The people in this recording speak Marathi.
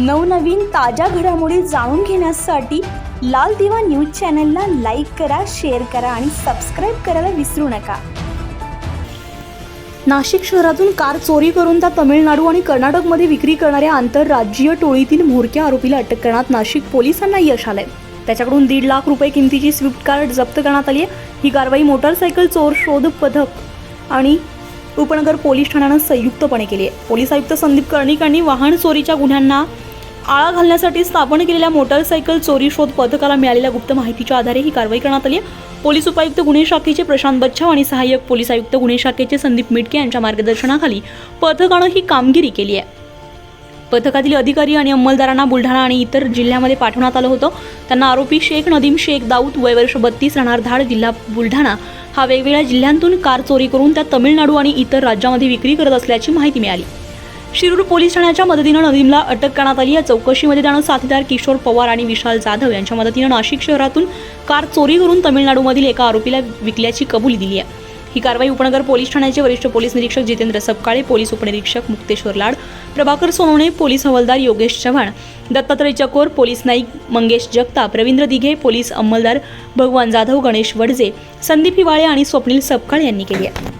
नवनवीन ताज्या घडामोडी जाणून घेण्यासाठी लाल दिवा न्यूज चॅनलला लाईक करा शेअर करा आणि सबस्क्राईब करायला विसरू नका. नाशिक शहरातून कार चोरी करून त्या तमिळनाडू आणि कर्नाटकमध्ये विक्री करणाऱ्या आंतरराज्यीय टोळीतील म्होरक्या आरोपीला अटक करण्यात नाशिक पोलिसांना यश आलंय. त्याच्याकडून दीड लाख रुपये किमतीची स्विफ्ट कार जप्त करण्यात आली आहे. ही कारवाई मोटारसायकल चोर शोध पथक आणि उपनगर पोलीस ठाण्यानं संयुक्तपणे केली आहे. पोलीस आयुक्त संदीप कर्णिक यांनी वाहन चोरीच्या गुन्ह्यांना आळा घालण्यासाठी स्थापन केलेल्या मोटारसायकल चोरी शोध पथकाला मिळालेल्या गुप्त माहितीच्या आधारे ही कारवाई करण्यात आली आहे. पोलीस उपायुक्त गुन्हे शाखेचे प्रशांत बच्छाव आणि सहाय्यक पोलीस आयुक्त गुन्हे शाखेचे संदीप मिटके यांच्या मार्गदर्शनाखाली पथकानं ही कामगिरी केली आहे. पथकातील अधिकारी आणि अंमलदारांना बुलढाणा आणि इतर जिल्ह्यामध्ये पाठवण्यात आलं होतं. त्यांना आरोपी शेख नदीम शेख दाऊद वय वर्ष बत्तीस राहणार धाड जिल्हा बुलढाणा. हा वेगवेगळ्या जिल्ह्यांतून कार चोरी करून त्या तमिळनाडू आणि इतर राज्यामध्ये विक्री करत असल्याची माहिती मिळाली. शिरूर पोलीस ठाण्याच्या मदतीनं नदीमला अटक करण्यात आली. या चौकशीमध्ये त्यानं साथीदार किशोर पवार आणि विशाल जाधव यांच्या मदतीनं नाशिक शहरातून कार चोरी करून तमिळनाडूमधील एका आरोपीला विकल्याची कबुली दिली आहे. ही कारवाई उपनगर पोलीस ठाण्याचे वरिष्ठ पोलीस निरीक्षक जितेंद्र सपकाळे पोलीस उपनिरीक्षक मुक्तेश्वर लाड प्रभाकर सोनवणे पोलीस हवालदार योगेश चव्हाण दत्तात्रय चकोर पोलीस नाईक मंगेश जगताप रवींद्र दिघे पोलीस अंमलदार भगवान जाधव गणेश वडजे संदीप हिवाळे आणि स्वप्नील सपकाळे यांनी केली आहे.